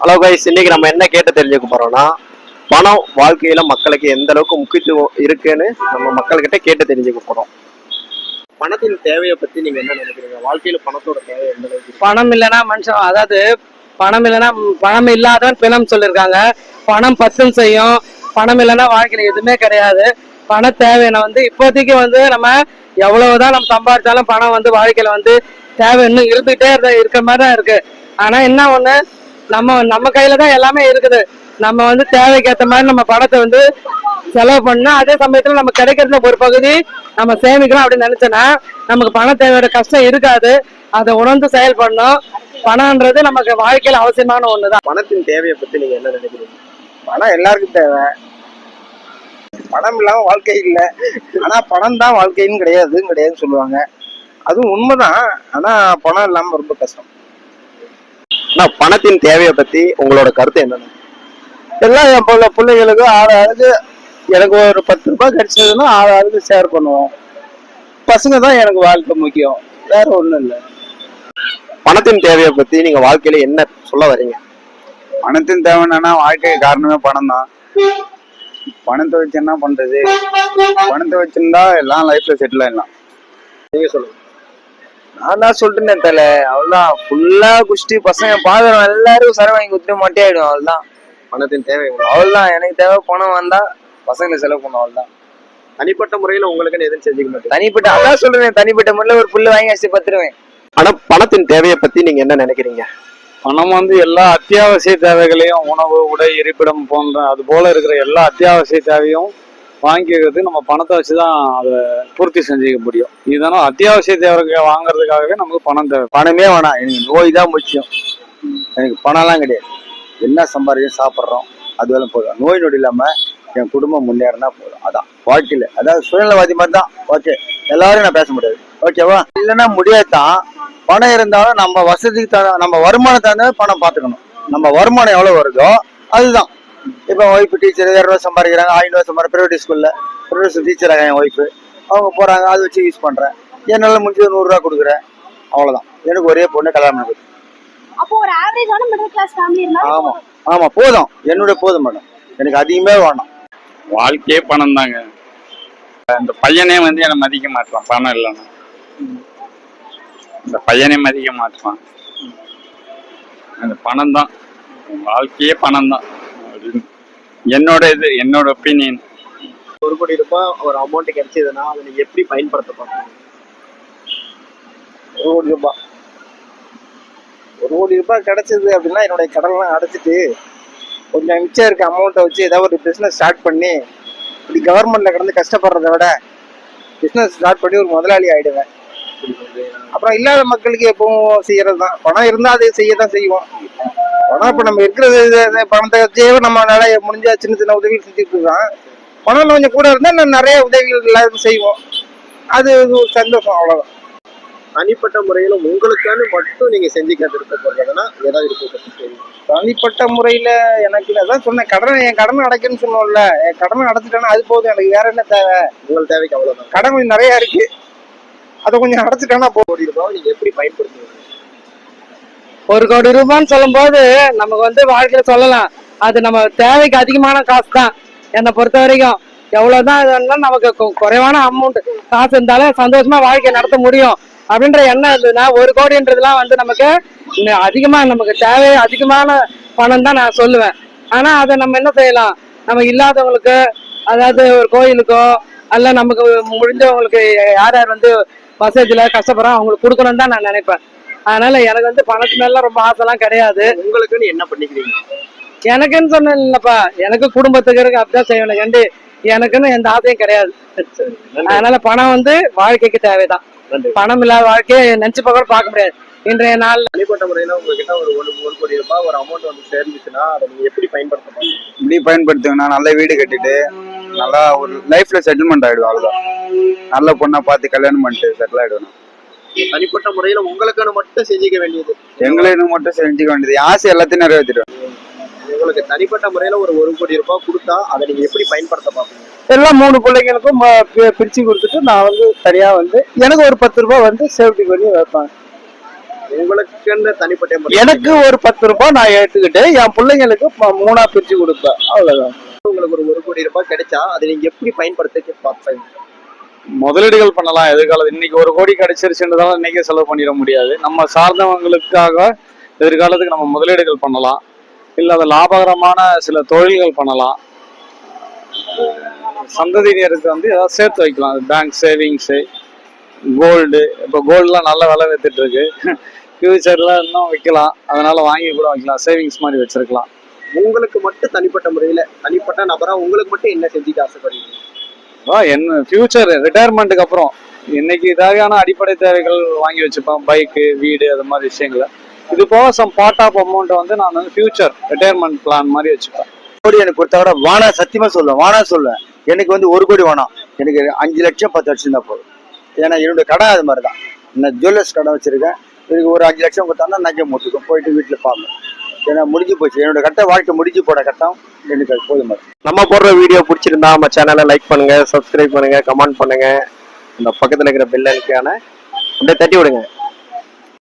Hello guys இன்னைக்கு நம்ம என்ன கேட்டு தெரிஞ்சுக்க போறோம்னா பணம் வாழ்க்கையில மக்களுக்கு எந்த அளவுக்கு முக்கியத்துவம் இருக்குன்னு நம்ம மக்கள்கிட்ட கேட்டு தெரிஞ்சுக்க போறோம். பணத்தின் தேவையை பத்தி நீங்க என்ன நினைக்கிறீங்க? வாழ்க்கையில பணத்தோட தேவை எந்த அளவுக்கு பணம் இல்லைன்னா மனுஷன் அதாவது பணம் இல்லைன்னா பணம் இல்லாதவன் பிணம் சொல்லியிருக்காங்க பணம் பத்தும் செய்யும். பணம் இல்லைன்னா வாழ்க்கையில எதுவுமே கிடையாது. பண தேவையான வந்து இப்போதைக்கு வந்து நம்ம எவ்வளவுதான் நம்ம சம்பாதிச்சாலும் பணம் வந்து வாழ்க்கையில வந்து தேவை இன்னும் இருந்துகிட்டே இருக்க மாதிரி தான் இருக்கு. ஆனா என்ன ஒண்ணு நம்ம நம்ம கையில தான் எல்லாமே இருக்குது. நம்ம வந்து தேவைக்கு மாதிரி நம்ம பணத்தை வந்து செலவு பண்ணா அதே சமயத்துல நம்ம கிடைக்கிறதுல ஒரு பகுதி நம்ம சேமிக்கலாம் அப்படின்னு நினைச்சோன்னா நமக்கு பண தேவையோட கஷ்டம் இருக்காது. அதை உணர்ந்து செயல்படணும் பணம்ன்றது நமக்கு வாழ்க்கையில அவசியமான ஒண்ணுதான். பணத்தின் தேவையை பத்தி நீங்க என்ன நினைக்கிறீங்க? பணம் எல்லாருக்கும் தேவை. பணம் இல்லாம வாழ்க்கை இல்லை. ஆனா பணம் தான் வாழ்க்கைன்னு கிடையாதுன்னு கிடையாதுன்னு சொல்லுவாங்க. அதுவும் உண்மைதான். ஆனா பணம் இல்லாம ரொம்ப கஷ்டம். ஆனா பணத்தின் தேவையை பத்தி உங்களோட கருத்து என்னன்னு எல்லாம் என் பிள்ளை பிள்ளைங்களுக்கு ஆறு ஆளுக்கு எனக்கு ஒரு பத்து ரூபாய் கிடைச்சதுன்னா ஆறு ஆளுக்கு ஷேர் பண்ணுவோம். பசங்க தான் எனக்கு வாழ்க்கை முக்கியம். வேற ஒண்ணும் இல்லை. பணத்தின் தேவையை பத்தி நீங்க வாழ்க்கையில என்ன சொல்ல வரீங்க பணத்தின் தேவை என்னன்னா வாழ்க்கைக்கு காரணமே பணம் தான் பணத்தை வச்சு என்ன பண்றது? பணத்தை வச்சிருந்தா எல்லாம் லைஃப்ல செட்டில் ஆயிடலாம். நீங்க சொல்லுங்க. நான் தான் சொல்லிட்டேன் தல. அவ்வளவுதான். ஃபுல்லா குஷ்டி பசங்க பாக்குறோம் எல்லாரும் சர வாங்கி குத்துட்டு மட்டே ஆயிடும் அவ்வளவுதான். பணத்தின் தேவை உங்களுக்கு. அவ்வளவுதான். எனக்கு தேவை பணம் வந்தா பசங்களை செலவு பண்ணும். அவ்வளவுதான். தனிப்பட்ட முறையில உங்களுக்குன்னு எதுவும் செஞ்சுக்க மாட்டீங்க? தனிப்பட்ட அதான் சொல்றேன். தனிப்பட்ட முறையில ஒரு புல்லு வாங்கி வச்சு பத்துருவேன். ஆனா பணத்தின் தேவையை பத்தி நீங்க என்ன நினைக்கிறீங்க? பணம் வந்து எல்லா அத்தியாவசிய தேவைகளையும் உணவு உடை இருப்பிடம் போன்ற அது போல இருக்கிற எல்லா அத்தியாவசிய தேவையும் வாங்கிக்கிறது நம்ம பணத்தை வச்சு தான் அதை பூர்த்தி செஞ்சுக்க முடியும். இதனால் அத்தியாவசிய தேவை வாங்குறதுக்காகவே நமக்கு பணம் தேவை. பணமே வேணாம். எனக்கு நோய் தான் முக்கியம். எனக்கு பணம்லாம் கிடையாது. என்ன சம்பாதிக்கும் சாப்பிட்றோம்? அதுவெல்லாம் போதும். நோய் நொடி இல்லாமல் என் குடும்பம் முன்னேறினா போதும். அதான் வாழ்க்கையில். அதாவது சுயநலவாதி மாதிரி தான். ஓகே. எல்லாரும் நான் பேச முடியாது. ஓகேவா? இல்லைன்னா முடியாதான் பணம் இருந்தாலும் நம்ம வசதிக்கு தகுந்த நம்ம வருமானத்தை தகுந்த பணம் பார்த்துக்கணும். நம்ம வருமானம் எவ்வளோ வருதோ அதுதான். இப்போ ஒய்ஃப் டீச்சர் இரநூறுவா சம்பாதிக்கிறாங்க ஐநூறுவா சம்பாதி ப்ரைவேட் ஸ்கூல்ல ஸ்கூல் டீச்சராக என் ஒய்ஃபு அவங்க போறாங்க அதை வச்சு யூஸ் பண்றேன். என்னால முடிஞ்சது நூறுரூவா கொடுக்குறேன். அவ்வளவுதான். எனக்கு ஒரே பொண்ணு கல்யாணம் கொடுத்து. அப்போ ஒரு ஆவரேஜான மிடில் கிளாஸ் ஃபேமிலி இருந்தா ஆமா. ஆமா போதும். என்னுடைய போதும் மேடம் எனக்கு அதிகமே வேணாம். வாழ்க்கையே பணம் தாங்க. இந்த பையனே வந்து என்னை மதிக்க மாட்டான் பணம் இல்லைன்னா. இந்த பையனே மதிக்க மாட்டான். அந்த பணம் தான் வாழ்க்கையே பணம் தான் என்னோட இது என்னோட ஒப்பீனியன் ஒரு கோடி ரூபாய் ஒரு அமௌண்ட் கிடைச்சதுன்னா அதை நீங்க எப்படி பயன்படுத்த பார்க்கணும் ஒரு கோடி ரூபாய். ஒரு கோடி ரூபாய் கிடைச்சது அப்படின்னா என்னுடைய கடன்லாம் அடைச்சிட்டு கொஞ்சம் மிச்சம் இருக்க அமௌண்ட்டை வச்சு ஏதாவது ஒரு பிஸ்னஸ் ஸ்டார்ட் பண்ணி இப்படி கவர்மெண்ட்ல கிடந்து கஷ்டப்படுறதை விட பிஸ்னஸ் ஸ்டார்ட் பண்ணி ஒரு முதலாளி ஆயிடுவேன். அப்புறம் இல்லாத மக்களுக்கு எப்பவும் செய்யறது தான் பணம் இருந்தா அதை செய்ய தான் செய்வோம். பணம் இப்ப நம்ம இருக்கிறது பணத்தை வச்சே நம்மளால முடிஞ்ச சின்ன சின்ன உதவிகள் செஞ்சுட்டு இருக்கோம் பணம் கொஞ்சம் கூட இருந்தா நான் நிறைய உதவிகள் எல்லாருக்கும் செய்வோம். அது ஒரு சந்தோஷம் அவ்வளவுதான். தனிப்பட்ட முறையில உங்களுக்கான மட்டும் நீங்க செஞ்சுக்க விருப்பப்படுறதுன்னா ஏதாவது இருக்கு? தனிப்பட்ட முறையில எனக்கு. அதான் சொன்னேன் கடனை என் கடனை அடைக்கணும்னு சொன்னோம்ல. என் கடனை அடைச்சிட்டேன்னா அது போதும். எனக்கு வேற என்ன தேவை? உங்கள் தேவைக்கு அவ்வளவுதான். கடன் கொஞ்சம் நிறைய இருக்கு. அதை கொஞ்சம் அடைச்சிட்டேன்னா கோடி ரூபாய் நீங்க எப்படி பயன்படுத்துவீங்க? ஒரு கோடி ரூபான்னு சொல்லும்போது நமக்கு வந்து வாழ்க்கையில சொல்லலாம். அது நம்ம தேவைக்கு அதிகமான காசு தான் என்னை பொறுத்த வரைக்கும் எவ்வளவுதான் இது வேணாலும் நமக்கு கு- குறைவான அமௌண்ட் காசு இருந்தாலும் சந்தோஷமா வாழ்க்கையை நடத்த முடியும். அப்படின்ற எண்ணம் இருந்ததுன்னா ஒரு கோடின்றதுலாம் வந்து நமக்கு இன்னும் அதிகமா நமக்கு தேவை அதிகமான பணம் தான் நான் சொல்லுவேன். ஆனா அதை நம்ம என்ன செய்யலாம்? நம்ம இல்லாதவங்களுக்கு அதாவது ஒரு கோயிலுக்கோ அல்ல நமக்கு முடிஞ்சவங்களுக்கு யார் யார் வந்து வசதியில கஷ்டப்படுறோம் அவங்களுக்கு கொடுக்கணும்னு தான் நான் நினைப்பேன். அதனால எனக்கு வந்து பணத்து மேல ரொம்ப ஆசைலாம் கிடையாது. உங்களுக்குன்னு என்ன பண்ணிக்கிறீங்க? எனக்குன்னு சொன்னேன் இல்லப்பா எனக்கு குடும்பத்துக்கு இருக்கு அப்படிதான் செய்வேன் கண்டு எனக்குன்னு எந்த ஆசையும் கிடையாது. அதனால பணம் வந்து வாழ்க்கைக்கு தேவைதான். பணம் இல்லாத வாழ்க்கையை நினைச்சு பார்க்க கூட பார்க்க முடியாது. இன்றைய நாள் தனிப்பட்ட முறையில உங்ககிட்ட ஒரு ஒரு ஒரு கோடி ரூபாய் ஒரு அமௌண்ட் வந்து சேர்ந்துச்சுன்னா அதை நீங்க எப்படி பயன்படுத்த போறீங்க இப்படி பயன்படுத்துவேன்னா நல்ல வீடு கட்டிட்டு நல்லா ஒரு லைஃப்ல செட்டில்மெண்ட் ஆயிடுவேன் அவ்வளவுதான். நல்ல பொண்ணா பார்த்து கல்யாணம் பண்ணிட்டு செட்டில் ஆயிடுவேன். தனிப்பட்ட முறையில உங்களுக்கான மட்டும் செஞ்சுக்க வேண்டியது. எங்களுக்கு மட்டும் செஞ்சுக்க வேண்டியது. ஆசை எல்லாத்தையும் நிறைவேற்றிடுவேன். உங்களுக்கு தனிப்பட்ட முறையில ஒரு ஒரு கோடி ரூபாய் கொடுத்தா அதை நீங்க எப்படி பயன்படுத்த பார்ப்பீங்க? எல்லாம் மூணு பிள்ளைங்களுக்கும் பிரிச்சு கொடுத்துட்டு நான் வந்து தனியா வந்து எனக்கு ஒரு பத்து ரூபாய் வந்து சேஃப்டி பண்ணி வைப்பேன். உங்களுக்கு தனிப்பட்ட முறை எனக்கு ஒரு பத்து ரூபாய் நான் ஏத்துக்கிட்டு என் பிள்ளைங்களுக்கு மூணா பிரிச்சு கொடுப்பேன். அவ்வளவுதான். உங்களுக்கு ஒரு ஒரு கோடி ரூபாய் கிடைச்சா அதை நீங்க எப்படி பயன்படுத்த பார்ப்பீங்க முதலீடுகள் பண்ணலாம் எதிர்காலத்தில் இன்னைக்கு ஒரு கோடி கிடைச்சிருச்சுன்றதால இன்னைக்கே செலவு பண்ணிட முடியாது. நம்ம சார்ந்தவங்களுக்காக எதிர்காலத்துக்கு நம்ம முதலீடுகள் பண்ணலாம். இல்லை அது லாபகரமான சில தொழில்கள் பண்ணலாம். சந்ததியினருக்கு வந்து ஏதாவது சேர்த்து வைக்கலாம். பேங்க் சேவிங்ஸு கோல்டு இப்போ கோல்டுலாம் நல்ல விலை வித்துட்டு இருக்கு. ஃபியூச்சரில் இன்னும் வைக்கலாம் அதனால வாங்கி கூட வைக்கலாம். சேவிங்ஸ் மாதிரி வச்சிருக்கலாம். உங்களுக்கு மட்டும் தனிப்பட்ட முறையில தனிப்பட்ட நபரா உங்களுக்கு மட்டும் என்ன செஞ்சுக்க ஆசைப்படுறீங்க? என்ன ஃபியூச்சர் ரிட்டையர்மெண்ட்டுக்கு அப்புறம் இன்னைக்கு தேவையான அடிப்படை தேவைகள் வாங்கி வச்சுப்பேன். பைக்கு வீடு அது மாதிரி விஷயங்களை. இது போக சம் பார்ட் ஆஃப் அமௌண்ட்டை வந்து நான் வந்து ஃபியூச்சர் ரிட்டையர்மெண்ட் பிளான் மாதிரி வச்சுப்பேன். கோடி எனக்கு கொடுத்தா கூட வானா சத்தியமா சொல்லுவேன் வானா சொல்லுவேன். எனக்கு வந்து ஒரு கோடி வேணாம் எனக்கு அஞ்சு லட்சம் பத்து லட்சம் தான் போதும். ஏன்னா என்னுடைய கடை அது மாதிரி தான் நான் ஜுவல்லர்ஸ் கடை வச்சிருக்கேன். எனக்கு ஒரு அஞ்சு லட்சம் கொடுத்தாங்கன்னா நகை மூட்டுக்கும். போயிட்டு வீட்டில் பார்ப்பேன். ஏன்னா முடிஞ்சு போச்சு. என்னோட கட்ட வாழ்க்கை முடிஞ்சு போட கட்டம் எனக்கு அது போதும் நம்ம போடுற வீடியோ பிடிச்சிருந்தா நம்ம சேனலை லைக் பண்ணுங்க சப்ஸ்கிரைப் பண்ணுங்க கமெண்ட் பண்ணுங்க. இந்த பக்கத்துல இருக்கிற பெல் ஐக்கான அப்படியே தட்டி விடுங்க.